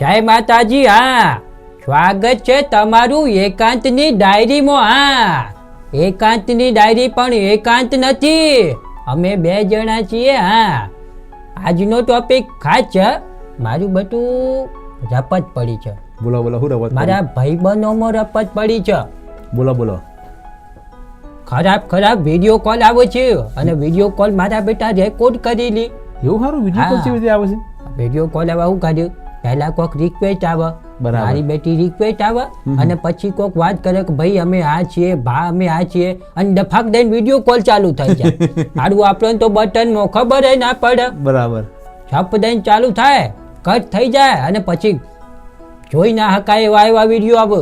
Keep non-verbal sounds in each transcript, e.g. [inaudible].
જય માતાજી હા. સ્વાગત છે તમારું એકાંતની ડાયરીમાં હા. એકાંતની ડાયરી પણ એકાંત નથી. અમે બે જણા છીએ હા. આજનો ટોપિક ખાસ છે. મારું બધું રપત પડી છે. બોલો બોલો હું રપત મારા ભાઈબંધોમાં રપત પડી છે. બોલો બોલો. ખરાબ ખરાબ વીડિયો કોલ આવે છે અને વીડિયો કોલ મારા બેટા રેકોર્ડ કરી લી. એવું સારું? વીડિયો કોલ કેવી રીતે આવે છે? વીડિયો કોલ આવા હું કર્યું પહેલા કોક રિક્વેસ્ટ આવે. મારી બેટી રિક્વેસ્ટ આવે અને પછી કોઈક વાત કરે કે ભાઈ અમે આ છીએ ભા અમે આ છીએ અને ડફાક દઈને વીડિયો કોલ ચાલુ થઈ જાય. [laughs] મારું આપણે તો બટનમાં ખબર ના પડે. બરાબર. છપ દઈને ચાલુ થાય કટ થઈ જાય અને પછી જોઈ ના હકાય એવા એવા વીડિયો આવે.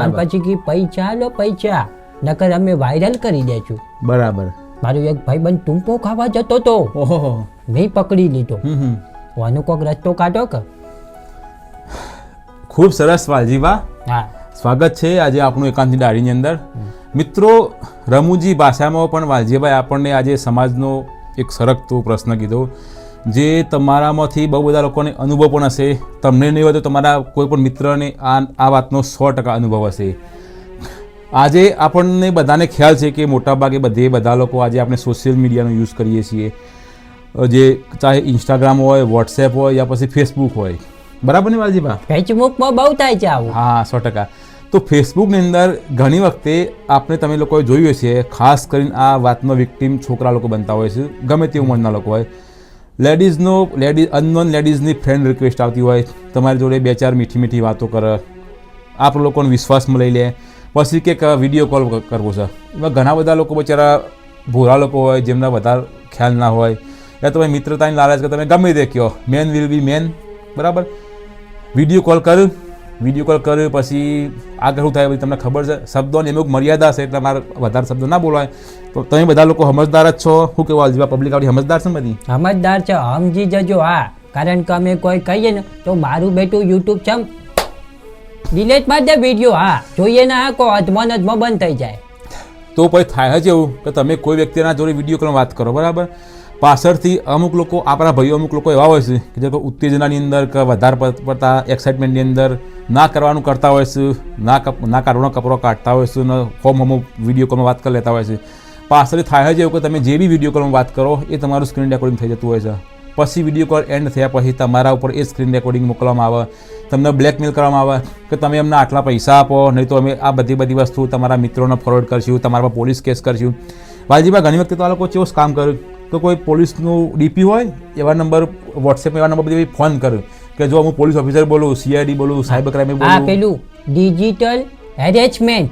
અને પછી કે પૈસા લો પૈસા નકર અમે વાયરલ કરી દેશું. બરાબર. મારું એક ભાઈબંધ ટૂંપો ખાવા જતો તો મેં પકડી લીધો. હમ કોક રસ્તો કાઢો કે? ખૂબ સરસ વાલજીબા હા. સ્વાગત છે આજે આપણું એકાંતની ડાળીની અંદર. મિત્રો રમૂજી ભાષામાં પણ વાલજીભાઈ આપણને આજે સમાજનો એક સરકતો પ્રશ્ન કીધો જે તમારામાંથી બહુ બધા લોકોને અનુભવ પણ હશે. તમને નહીં હોય તો તમારા કોઈ પણ મિત્રને આ આ વાતનો સો ટકા અનુભવ હશે. આજે આપણને બધાને ખ્યાલ છે કે મોટાભાગે બધે બધા લોકો આજે આપણે સોશિયલ મીડિયાનો યુઝ કરીએ છીએ. જે ચાહે ઇન્સ્ટાગ્રામ હોય વોટ્સએપ હોય યા પછી ફેસબુક હોય. બરાબર ને વાલજીભા? ફેસબુકમાં બહુ થાય છે આવું. હા સો ટકા. તો ફેસબુકની અંદર ઘણી વખતે આપણે તમે લોકોએ જોયું છે ખાસ કરીને આ વાતનો વિક્ટીમ છોકરા લોકો બનતા હોય છે ગમે તે ઉંમરના લોકો હોય. લેડીઝનો લેડીઝ અનનોન લેડીઝની ફ્રેન્ડ રિક્વેસ્ટ આવતી હોય તમારી જોડે બે ચાર મીઠી મીઠી વાતો કરે આપ લોકોને વિશ્વાસમાં લઈ લે પછી કંઈક વીડિયો કોલ કરવો છે. એમાં ઘણા બધા લોકો બિચારા ભોરા લોકો હોય જેમના વધારે ખ્યાલ ના હોય. યા તમે મિત્રતાની લાલચ કે તમે ગમે તે કહો મેન વિલ બી મેન બરાબર? વીડિયો કોલ કર વીડિયો કોલ કર પછી આગળ શું થાય પછી તમને ખબર છે. શબ્દોની અમુક મર્યાદા છે એટલે મારે વધારે શબ્દો ના બોલવાય. તો તમે બધા લોકો સમજદાર જ છો. શું કહેવા જેવા પબ્લિક આપણી સમજદાર છે બધી? સમજદાર છે. સમજી જજો હા. કારણ કે અમે કોઈ કહીએ ને તો મારું બેટું યુટ્યુબ છે. ડિલેટ માર દે વીડિયો હા. જોઈએ ને હા કો અધમન અધમાં બંધ થઈ જાય. તો પછી થાય જ એવું કે તમે કોઈ વ્યક્તિના જોડે વીડિયો કરવા વાત કરો બરાબર? પાછળથી અમુક લોકો, આપણા ભાઈઓ અમુક લોકો એવા હોય છે કે જે ઉત્તેજનાની અંદર કે વધારે પડ- પડતા એક્સાઇટમેન્ટની અંદર ના કરવાનું કરતા હોય છે, ના ના કાઢવાનો કપડો કાઢતા હોય છે ને હોમ હોમ વીડિયો કોલમાં વાત કરી લેતા હોય છે. પાછળથી થાય છે એવું કે તમે જે બી વીડિયો કોલમાં વાત કરો, એ તમારું સ્ક્રીન રેકોર્ડિંગ થઈ જતું હોય છે. પછી વીડિયો કોલ એન્ડ થયા પછી તમારા ઉપર એ સ્ક્રીન રેકોર્ડિંગ મોકલવામાં આવે, તમને બ્લેકમેલ કરવામાં આવે કે તમે અમને આટલા પૈસા આપો, નહીં તો અમે આ બધી બધી વસ્તુ તમારા મિત્રોને ફોરવર્ડ કરશું, તમારા પર પોલીસ કેસ કરશું. વાલજીભાઈ, ઘણી વખતે તો આ લોકો કેવું કામ કર્યું? તો કોઈ પોલીસનું ડીપી હોય એવા નંબર વોટ્સએપ એવા નંબર બધી ફોન કરે કે જો હું પોલીસ ઓફિસર બોલું સીઆઈડી બોલું સાયબર ક્રાઇમ બોલું. પેલું ડિજિટલ હેરેસમેન્ટ.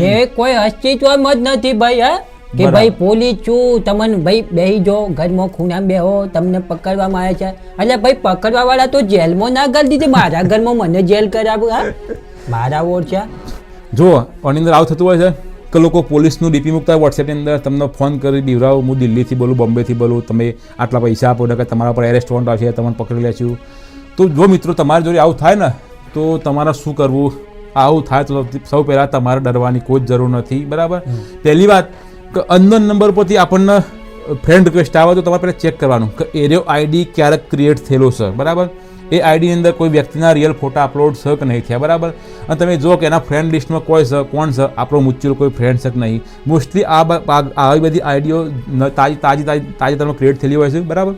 જે કોઈ અસ્તિત્વમાં જ નથી ભાઈ હા? કે ભાઈ પોલીસ છું તમને ભાઈ બેહી જો ઘરમાં ખૂણા બેહો તમને પકડવામાં આવે છે. એટલે ભાઈ પકડવા વાળા તો જેલમાં ના કરી દીધી મારા ઘરમાં મને જેલ કરાવું હા? મારા ઓળખ્યા જો આની અંદર આવું થતું હોય છે? કે લોકો પોલીસનું ડીપી મૂકતા વોટ્સએપની અંદર તમને ફોન કરી બીવરાવ હું દિલ્હીથી બોલું બોમ્બેથી બોલું તમે આટલા પૈસા આપો કે તમારા પર એરેસ્ટ વોન્ટ આવશે તમને પકડી લેશું. તો જો મિત્રો તમારે જોડે આવું થાય ને તો તમારે શું કરવું? આવું થાય તો સૌ પહેલાં તમારે ડરવાની કોઈ જ જરૂર નથી બરાબર? પહેલી વાત કે અનનોન નંબર પરથી આપણને ફ્રેન્ડ રિક્વેસ્ટ આવે તો તમારે પહેલાં ચેક કરવાનું કે એરિયો આઈડી ક્યારેક ક્રિએટ થયેલો છે બરાબર? એ આઈડીની અંદર કોઈ વ્યક્તિના રિયલ ફોટા અપલોડ છે કે નહીં થયા, બરાબર? અને તમે જો કે એના ફ્રેન્ડ લિસ્ટમાં કોઈ છે, કોણ છે? આપણો મ્યુચ્યુઅલ કોઈ ફ્રેન્ડ છે કે નહીં? મોસ્ટલી આ આવી બધી આઈડીઓ તાજી તાજી તાજી તાજેતરમાં ક્રિએટ થયેલી હોય છે, બરાબર?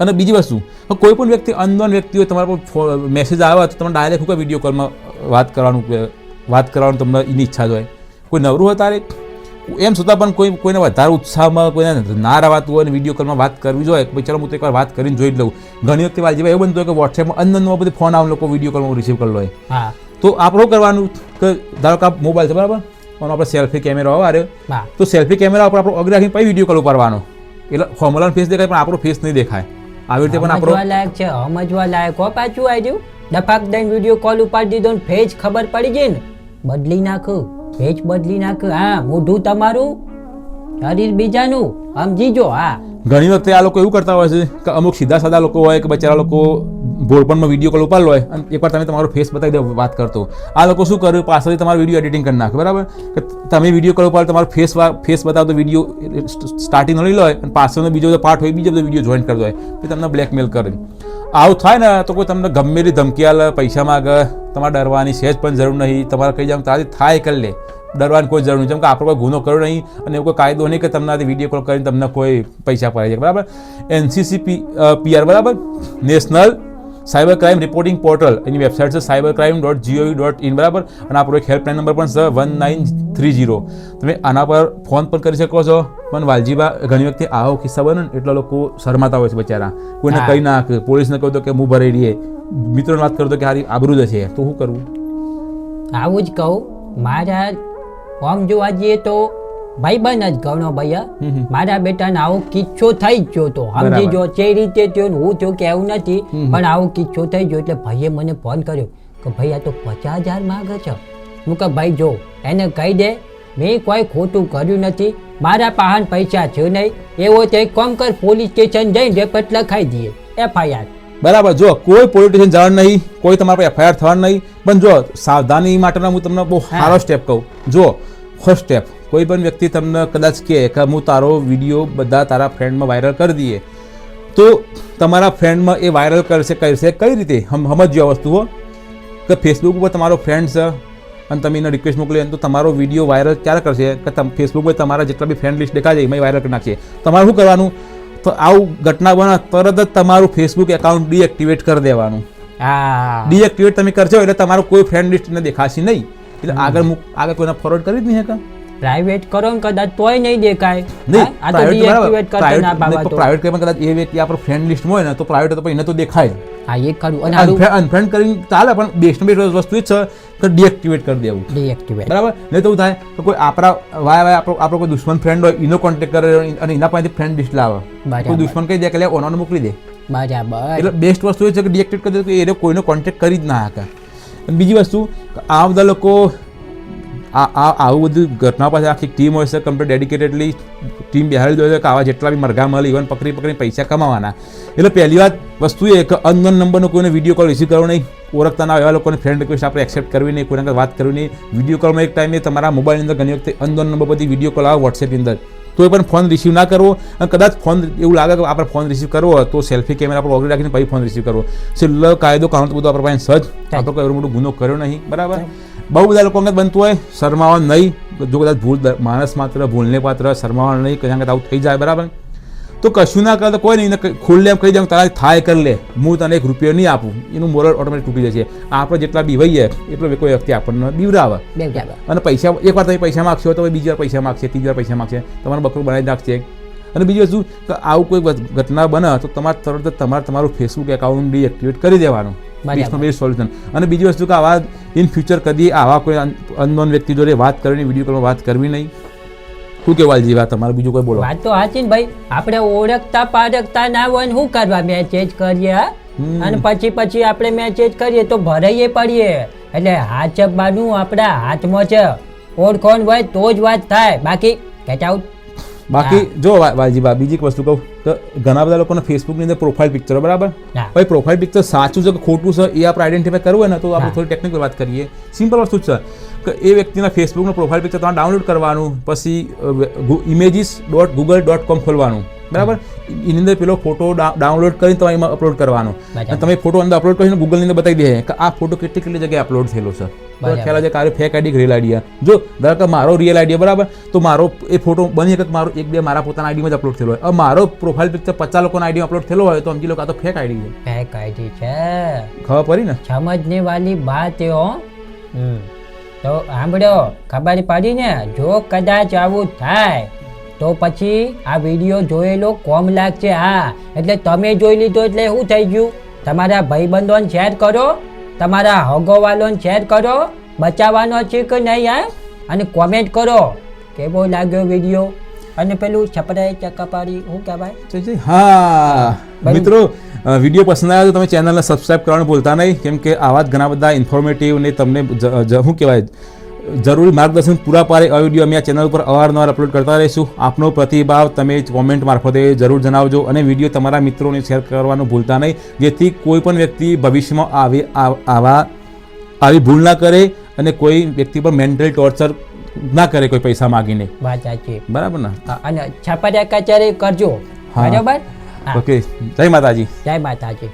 અને બીજી વસ્તુ કોઈ પણ વ્યક્તિ અનનોન વ્યક્તિ હોય, તમારા પર મેસેજ આવે તો તમે ડાયરેક્ટ શું વીડિયો કોલમાં વાત કરવાનું વાત કરવાનું તમને એની ઈચ્છા જ હોય. કોઈ નવરું હોય તારે? એમ છતાં પણ કોઈ કોઈને વધારે ઉત્સાહમાં કોઈને ના રવાતું હોય ને વીડિયો કોલમાં વાત કરવી જોઈએ પછી ભાઈ ચાલો હું તો એકવાર વાત કરીને જોઈ જ લઉં. ઘણી વખતે વાલજીભાઈ એવું બનતું હોય કે વોટ્સએપમાં અનનોનમાં બધી ફોન આવે લોકો વીડિયો કોલમાં રિસીવ કરી લે. હા. તો આપણું કરવાનું? કે ધારો કે મોબાઈલ છે બરાબર? અને આપણે સેલ્ફી કેમેરો આવે તો સેલ્ફી કેમેરા ઉપર આપણો અગ્ર રાખીને પછી વીડિયો કોલ ઉપાડવાનો. એટલે ફોર્મ્યુલાનો ફેસ દેખાય પણ આપણો ફેસ નહીં દેખાય. આવી રીતે પણ આપણો લાયક છે સમજવા લાયક. હો પાછું આવ્યું દફાક દઈને વીડિયો કોલ ઉપાડી દીધો ને ફેજ ખબર પડી ગઈ ને. બદલી નાખું. ફેજ બદલી નાખ. હા, મોઢું તમારું. શરીર બીજાનું. સમજીજો હા. ઘણી વખતે આ લોકો એવું કરતા હોય છે કે અમુક સીધા સાદા લોકો હોય કે બચારા લોકો ભોળપણમાં વીડિયો કોલ ઉપાડલો હોય અને એકવાર તમે તમારો ફેસ બતાવી દો, વાત કરતો. આ લોકો શું કરે પાછળથી તમારો વીડિયો એડિટિંગ કરી નાખે, બરાબર? કે તમે વીડિયો કોલ ઉપાડ, તમારો ફેસ ફેસ બતાવતો વીડિયો સ્ટાર્ટિંગ લઈ લો અને પાછળનો બીજો બધો પાર્ટ હોય, બીજો બધો વીડિયો જોઈન કરતો હોય. તો તમને બ્લેકમેલ કરે. આવું થાય ને તો કોઈ તમને ગમે તે ધમકી આલે, પૈસા માગે, તમારે ડરવાની સહેજ પણ જરૂર નહીં. તમારે કહી જાવ તારાથી થાય કરી લે, ડરવાની કોઈ જરૂર નહીં. જેમ કે આપણે કોઈ ગુનો કર્યો નહીં અને એવો કોઈ કાયદો નહીં કે તમને વીડિયો કોલ કરીને તમને કોઈ પૈસા પડે છે. બરાબર? એનસીસી પીઆર બરાબર? National cyber crime reporting portal એની વેબસાઇટ છે cyber crime dot gov dot in બરાબર? અને આપણો એક હેલ્પલાઇન નંબર પણ છે વન નાઇન થ્રી જીરો તમે આના પર ફોન પણ કરી શકો છો. પણ વાલજીબા ઘણી વખતે આવો કિસ્સા બને ને એટલા લોકો શરમાતા હોય છે બચારા. કોઈને. કહી નાખ પોલીસને કહું તો કે હું ભરાઈ રહીએ. મિત્રોને વાત કરું તો કે હારી આબરૂ જ છે તો શું કરવું આવું જ કહું. મારા આમ જોવા જઈએ તો ભાઈબંધ જ ઘણો ભૈયા. મારા બેટાને આવો કિચ્છો થઈ જ ગયો તો. સમજી જો જે રીતે થયો હું થયો કે એવું નથી પણ આવો કિચ્છો થઈ ગયો એટલે ભાઈએ મને ફોન કર્યો કે ભાઈ આ તો પચાસ હજાર માગે છે. હું કે ભાઈ જો એને કહી દે. મેં કોઈ ખોટું કર્યું નથી. મારા પાહન પૈસા છે નહીં. એવો તો કોમ કર પોલીસ સ્ટેશન જઈને રેપટ લખાઈ દઈએ. એફઆઈઆર બરાબર જો કોઈ પોલિટિશિયન જવાનું નહીં કોઈ તમારા પર એફઆઈઆર થવાનું નહીં. પણ જો સાવધાની માટેનો હું તમને બહુ સારો સ્ટેપ કહું. જો ફર્સ્ટ સ્ટેપ કોઈ પણ વ્યક્તિ તમને કદાચ કહે કે હું તારો વીડિયો બધા તારા ફ્રેન્ડમાં વાયરલ કરી દઈએ તો તમારા ફ્રેન્ડમાં એ વાયરલ કરશે કરશે કઈ રીતે? હમ સમજજો આ વસ્તુઓ કે ફેસબુક ઉપર તમારો ફ્રેન્ડ છે અને તમે એને રિક્વેસ્ટ મોકલી તો તમારો વીડિયો વાયરલ ક્યારે કરશે? કે તમે ફેસબુક પર તમારા જેટલા બી ફ્રેન્ડ લિસ્ટ દેખાય એમાં વાયરલ કરી નાખશે તમારે શું કરવાનું? તો આવું ઘટના બના તરત જ તમારું ફેસબુક એકાઉન્ટ ડીએક્ટિવેટ કરી દેવાનું. હા. ડીએક્ટિવેટ તમે કરશો એટલે તમારું કોઈ ફ્રેન્ડ લિસ્ટ દેખાશે નહીં. એટલે આગળ આગળ કોઈને ફોરવર્ડ કરી જ નહીં શકે પ્રાઇવેટ કરો કદાચ તોય નહીં દેખાય. નહીં આ તો ડીએક્ટિવેટ કરતા ના પાવા તો. પ્રાઇવેટ કરીને કદાચ એ વ્યક્તિ આપણો ફ્રેન્ડ લિસ્ટ હોય ને તો પ્રાઇવેટ તો એને તો દેખાય. હા એ ખરું. અને અનફ્રેન્ડ કરીને ચાલે પણ બેસ્ટ બેસ્ટ વસ્તુ જ છે તો ડીએક્ટિવેટ કરી દેવું. ડીએક્ટિવેટ બરાબર? નહીં તો એવું થાય કે કોઈ આપણા વાય વાય આપણો આપણો કોઈ દુશ્મન ફ્રેન્ડ હોય એનો કોન્ટેક્ટ કરે અને એના પાસેથી ફ્રેન્ડ લિસ્ટ લાવે. કોઈ દુશ્મન કહી દે કે ઓનોને મોકલી દે. બરાબર. એટલે બેસ્ટ વસ્તુ એ છે કે ડીએક્ટિવેટ કરી દે કે એને કોઈનો કોન્ટેક્ટ કરી જ ના શકે. બીજી વસ્તુ આ બધા લોકો આ આ આવું બધું ઘટના પાસે આખી ટીમ હોય છે કમ્પ્લીટ ડેડિકેટેડલી ટીમ બેહાડી દો છે કે આવા જેટલા બી મરઘા મળે ઇવન પકડી પકડીને પૈસા કમાવાના. એટલે પહેલી વાત વસ્તુ એ કે અનનોન નંબરનો કોઈને વીડિયો કોલ રિસીવ કરવો નહીં. ઓળખતા ના એવા લોકોને ફ્રેન્ડ રિક્વેસ્ટ આપણે એક્સેપ્ટ કરવી નહીં, કોઈને વાત કરવી નહીં. વીડિયો કોલમાં એક ટાઈમે તમારા મોબાઈલની અંદર ઘણી વખતે અનનોન નંબર પરથી વીડિયો કોલ આવે વોટ્સએપની અંદર. તો એ પણ ફોન રિસીવ ના કરવો. અને કદાચ ફોન એવું લાગે કે આપણે ફોન રિસીવ કરવો તો સેલ્ફી કેમેરા આપણે ઓગળી રાખીને પછી ફોન રિસીવ કરવો. છેલ્લો કાયદો કાનૂન બધો આપણા પાસે સજ આપણે કોઈ એવો મોટો ગુનો કર્યો નહીં. બરાબર? બહુ બધા લોકો અંગત બનતું હોય. શરમાવા નહીં. જો કદાચ ભૂલ માણસ માત્ર ભૂલને પાત્ર શરમાવા નહીં. કદાચ આવું થઈ જાય. બરાબર? તો કશું ના કરે તો કોઈ નહીં ખુલ્લે એમ કહી દઉં તારા થાય કરી લે. હું તને એક રૂપિયો નહીં આપું. એનું મોરલ ઓટોમેટિક તૂટી જશે. આપણે જેટલા બીવાઈએ એટલો કોઈ વ્યક્તિ આપણને બીવરાવે. અને પૈસા એક વાર તમે પૈસા માગશો તો બીજી વાર પૈસા માગશે ત્રીજી વાર પૈસા માગશે. તમારું બકરું બનાવી નાખશે. અને બીજી વસ્તુ કે આવું કોઈ ઘટના બને તો તમારે તરત જ તમારે તમારું ફેસબુક એકાઉન્ટ ડીએક્ટિવેટ કરી દેવાનું. બેસ્ટમાં બેસ્ટ સોલ્યુશન અને બીજી વસ્તુ કે આવા ઇન ફ્યુચર કદી આવા કોઈ અનનોન વ્યક્તિ જોડે વાત કરવી વીડિયો કોલમાં વાત કરવી નહીં. શું કહેવાય જીવા તમારે બીજું કોઈ બોલો. વાત તો સાચી ભાઈ. આપણે ઓળખતા પારખતા ના હોય ને શું કરવા મેસેજ કરીએ? અને પછી પછી આપણે મેસેજ કરીએ તો ભરાઈએ પડીએ. એટલે હાચવવાનું આપણા હાથમાં છે. ઓળખોન હોય તો જ વાત થાય. બાકી ગેટ આઉટ બાકી જો વાલજીબા બીજી એક વસ્તુ કહું તો ઘણા બધા લોકોને ફેસબુકની અંદર પ્રોફાઇલ પિક્ચરો બરાબર? ભાઈ પ્રોફાઇલ પિક્ચર સાચું છે કે ખોટું છે એ આપણે આઈડેન્ટિફાય કરવું હોય ને તો આપણે થોડી ટેકનિકલ વાત કરીએ. સિમ્પલ વસ્તુ છે કે એ વ્યક્તિના ફેસબુકનું પ્રોફાઇલ પિક્ચર તમારે ડાઉનલોડ કરવાનું પછી images dot Google dot com ખોલવાનું. બરાબર? એની અંદર પેલો ફોટો ડાઉનલોડ કરીને તમારે એમાં અપલોડ કરવાનો. અને તમે ફોટો અંદર અપલોડ કરીને ગૂગલની અંદર બતાવી દે કે આ ફોટો કેટલી કેટલી જગ્યાએ અપલોડ થયેલો છે. ખ્યાલ છે કે ફેક આઈડી રિયલ આઈડી જો ધારો કે મારો રિયલ આઈડિયા બરાબર તો મારો એ ફોટો બની શકે મારો એક બે મારા પોતાના આઈડીમાં જ અપલોડ થયેલો હોય. મારો પ્રોફાઇલ પિક્ચર પચાસ લોકોના આઈડીમાં અપલોડ થયેલો હોય તો સમજી લો કે આ તો ફેક આઈડી છે. ફેક આઈડી છે. ખબર પડી ને? સમજને વાલી બાત એ હો. તો સાંભળો ખબર પડી ને? જો કદાચ આવું થાય તો પછી આ વીડિયો જોયેલો કોમ લાગશે હા. એટલે તમે જોઈ લીધો એટલે શું થઈ ગયું? તમારા ભાઈબંધોને શેર કરો તમારા હગોવાલોને શેર કરો બચાવવાનો છે કે નહીં હા? અને કોમેન્ટ કરો કેવો લાગ્યો વીડિયો અને પેલું છપરાઈ ચકાપાડી શું કહેવાય. હા. મિત્રો વીડિયો પસંદ આવ્યો તો તમે ચેનલને સબસ્ક્રાઇબ કરવાનું ભૂલતા નહીં કેમ કે આવા જ ઘણા બધા ઇન્ફોર્મેટિવ ને તમને શું કહેવાય? જરૂરી માર્ગદર્શન પૂરા પાડે. આ વીડિયો અમે આ ચેનલ પર અવારનવાર અપલોડ કરતા રહીશું. આપનો પ્રતિભાવ તમે કોમેન્ટ મારફતે જરૂર જણાવજો અને વીડિયો તમારા મિત્રોને શેર કરવાનું ભૂલતા નહીં. જેથી કોઈ પણ વ્યક્તિ ભવિષ્યમાં આવી આવા આવી ભૂલ ના કરે અને કોઈ વ્યક્તિ પર મેન્ટલ ટોર્ચર ના કરે કોઈ પૈસા માગીને. વાત સાચી. બરાબર ને? અને છપરિયા કચેરી કરજો. બરાબર? ઓકે જય માતાજી. જય માતાજી.